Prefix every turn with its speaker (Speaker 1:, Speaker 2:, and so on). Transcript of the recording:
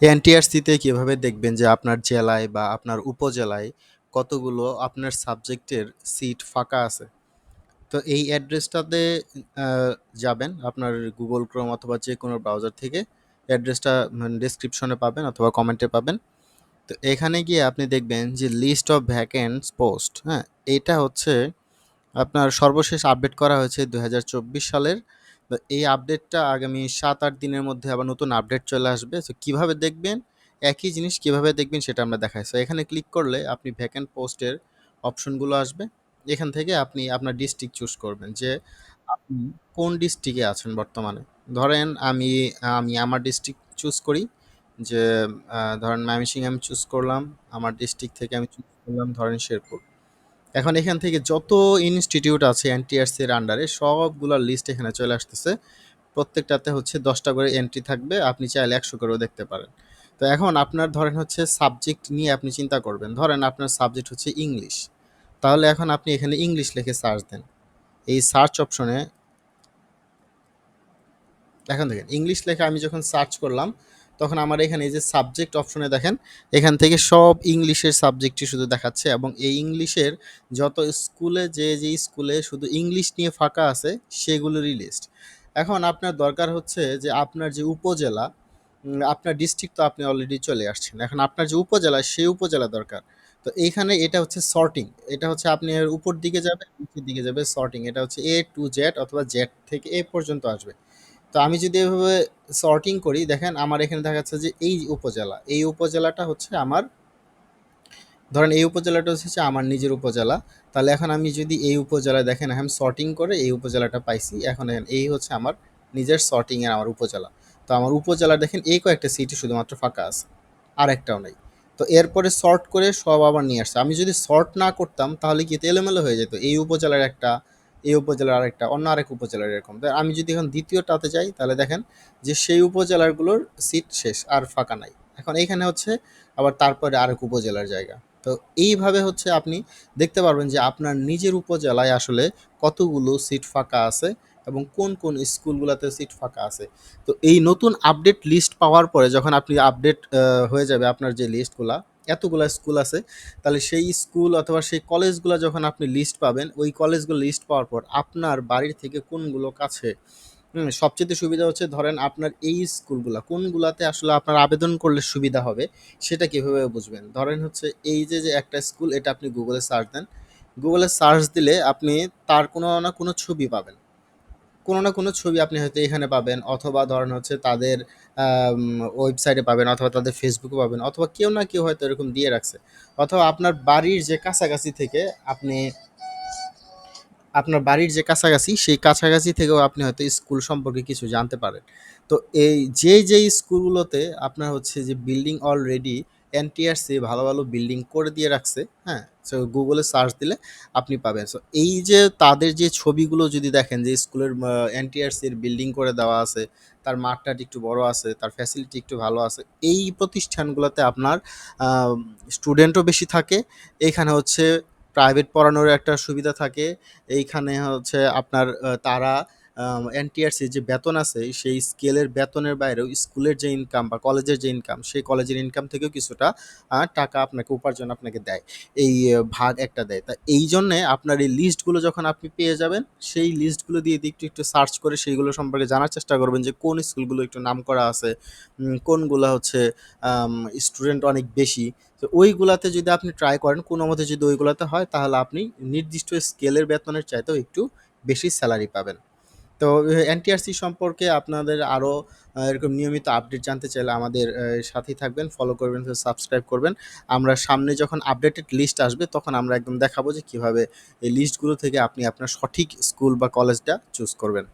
Speaker 1: এনটিআরসিতে কীভাবে দেখবেন যে আপনার জেলায় বা আপনার উপজেলায় কতগুলো আপনার সাবজেক্টের সিট ফাঁকা আছে? তো এই অ্যাড্রেসটাতে যাবেন, আপনার গুগল ক্রোম অথবা যে কোনো ব্রাউজার থেকে অ্যাড্রেসটা মানে ডিসক্রিপশনে পাবেন অথবা কমেন্টে পাবেন। তো এখানে গিয়ে আপনি দেখবেন যে লিস্ট অফ ভ্যাকেন্টস পোস্ট হ্যাঁ? এটা হচ্ছে আপনার সর্বশেষ আপডেট করা হয়েছে দু হাজার চব্বিশ সালের। এই আপডেটটা আগামী সাত আট দিনের মধ্যে আবার নতুন আপডেট চলে আসবে। সো কীভাবে দেখবেন? একই জিনিস কীভাবে দেখবেন সেটা আমরা দেখাই। সো এখানে ক্লিক করলে আপনি ভ্যাকেন্ট পোস্টের অপশনগুলো আসবে। এখান থেকে আপনি আপনার ডিস্ট্রিক্ট চুজ করবেন যে আপনি কোন ডিস্ট্রিক্টে আছেন বর্তমানে। ধরেন আমি আমি আমার ডিস্ট্রিক্ট চুজ করি যে ধরেন ময়মনসিংহ আমি চুজ করলাম, আমার ডিস্ট্রিক্ট থেকে আমি চুজ করলাম ধরেন শেরপুর। এখন এখান থেকে যত ইনস্টিটিউট আছে এনটিআরসি এর আন্ডারে সবগুলোর লিস্ট এখানে চলে আসতেছে। প্রত্যেকটাতে হচ্ছে দশটা করে এন্ট্রি থাকবে, আপনি চাইলে একশো করেও দেখতে পারেন। তো এখন আপনার ধরেন হচ্ছে সাবজেক্ট নিয়ে আপনি চিন্তা করবেন, ধরেন আপনার সাবজেক্ট হচ্ছে ইংলিশ তাহলে এখন আপনি এখানে ইংলিশ লিখে সার্চ দেন। এই সার্চ অপশনে এখন দেখেন ইংলিশ লেখা আমি যখন সার্চ করলাম তখন আমার এখানে এই যে সাবজেক্ট অপশনে দেখেন, এখান থেকে সব ইংলিশের সাবজেক্টই শুধু দেখাচ্ছে এবং এই ইংলিশের যত স্কুলে যে যে স্কুলে শুধু ইংলিশ নিয়ে ফাঁকা আছে, সেগুলোরই লিস্ট এখন আপনার দরকার হচ্ছে যে আপনার যে উপজেলা আপনার ডিস্ট্রিক্ট তো আপনি অলরেডি চলে আসছেন। এখন আপনার যে উপজেলা, সেই উপজেলা দরকার। তো এইখানে এটা হচ্ছে সর্টিং এটা হচ্ছে আপনি এর উপর দিকে যাবে নিচের দিকে যাবে সর্টিং এটা হচ্ছে এ টু জেড অথবা জেড থেকে এ পর্যন্ত আসবে। তো আমি যদি এভাবে সর্টিং করি, দেখেন আমার এখানে দেখা যাচ্ছে যে এই উপজেলা, এই উপজেলাটা হচ্ছে আমার, ধরেন এই উপজেলাটা হচ্ছে আমার নিজের উপজেলা, তাহলে এখন আমি যদি এই উপজেলা দেখেন, এখন সর্টিং করে এই উপজেলাটা পাইছি, এখন এই হচ্ছে আমার নিজের সর্টিং এর আমার উপজেলা। তো আমার উপজেলা দেখেন এই কয়েকটা সিটি শুধুমাত্র ফাঁকা আছে আর একটাও নেই। তো এরপরে সর্ট করে সব আবার নিয়ে আসছে। আমি যদি সর্ট না করতাম, তাহলে কি এলোমেলো হয়ে যেত? এই উপজেলার একটা এই উপজেলার আরেকটা, অন্য আরেক উপজেলার এরকম। আমি যদি এখন দ্বিতীয়টাতে যাই, তাহলে দেখেন যে সেই উপজেলারগুলোর সিট শেষ, আর ফাঁকা নাই। এখন এইখানে হচ্ছে আবার তারপরে আরেক উপজেলার জায়গা। তো এইভাবে হচ্ছে আপনি দেখতে পারবেন যে আপনার নিজের উপজেলায় আসলে কতগুলো সিট ফাঁকা আছে এবং কোন কোন স্কুলগুলোতে সিট ফাঁকা আছে। তো এই নতুন আপডেট লিস্ট পাওয়ার পরে যখন আপনি আপডেট হয়ে যাবে আপনার যে লিস্টগুলা এতগুলা স্কুল আছে, তাহলে সেই স্কুল অথবা সেই কলেজগুলো যখন আপনি লিস্ট পাবেন, ওই কলেজগুলো লিস্ট পাওয়ার পর আপনার বাড়ির থেকে কোনগুলো কাছে? সবচেয়ে সুবিধা হচ্ছে ধরেন আপনার এই স্কুলগুলা কোনগুলাতে আসলে আপনার আবেদন করলে সুবিধা হবে, সেটা কীভাবে বুঝবেন? ধরেন হচ্ছে এই যে যে একটা স্কুল এটা আপনি গুগলে সার্চ দেন। গুগলে সার্চ দিলে আপনি তার কোনো না কোনো ছবি পাবেন। কোনো না কোনো ছবি আপনি হয়তো এখানে পাবেন অথবা ধরেন হচ্ছে তাদের ওয়েবসাইটে পাবেন অথবা তাদের ফেসবুকে পাবেন অথবা কেউ না কেউ হয়তো এরকম দিয়ে রাখছে। অথবা আপনার বাড়ির যে কাছাকাছি থেকে আপনি, আপনার বাড়ির যে কাছাকাছি সেই কাছাকাছি থেকেও আপনি হয়তো স্কুল সম্পর্কে কিছু জানতে পারেন। তো এই যে যেই স্কুলগুলোতে আপনার হচ্ছে যে বিল্ডিং অলরেডি এনটিআরসি ভালো ভালো বিল্ডিং করে দিয়ে রাখছে হ্যাঁ? সো গুগলে সার্চ দিলে আপনি পাবেন। সো এই যে তাদের যে ছবিগুলো যদি দেখেন, যে স্কুলের এনটিআরসির বিল্ডিং করে দেওয়া আছে, তার মাঠটা একটু বড় আছে, তার ফ্যাসিলিটি একটু ভালো আছে, এই প্রতিষ্ঠানগুলোতে আপনার স্টুডেন্টও বেশি থাকে এইখানে হচ্ছে প্রাইভেট পড়ানোর একটা সুবিধা থাকে, এইখানে হচ্ছে আপনার তারা এনটিআরসি যে বেতন আছে, সেই স্কেলের বেতনের বাইরেও স্কুলের যে ইনকাম বা কলেজের যে ইনকাম সেই কলেজের ইনকাম থেকেও কিছুটা টাকা আপনাকে উপার্জন আপনাকে দেয়। এই ভাগ একটা দেয়। তা এই জন্যে আপনার এই লিস্টগুলো যখন আপনি পেয়ে যাবেন, সেই লিস্টগুলো দিয়ে একটু একটু সার্চ করে সেইগুলো সম্পর্কে জানার চেষ্টা করবেন যে কোন স্কুলগুলো একটু নাম করা আছে কোনগুলো হচ্ছে স্টুডেন্ট অনেক বেশি। তো ওইগুলাতে যদি আপনি ট্রাই করেন, কোনো মতে যদি ওইগুলাতে হয়, তাহলে আপনি নির্দিষ্ট স্কেলের বেতনের চাইতেও একটু বেশি স্যালারি পাবেন। তো এনটিআরসি সম্পর্কে আপনাদের আরও এরকম নিয়মিত আপডেট জানতে চাইলে আমাদের সাথেই থাকবেন ফলো করবেন সাবস্ক্রাইব করবেন। আমরা সামনে যখন আপডেটেড লিস্ট আসবে, তখন আমরা একদম দেখাবো যে কীভাবে এই লিস্টগুলো থেকে আপনি আপনার সঠিক স্কুল বা কলেজটা চুজ করবেন।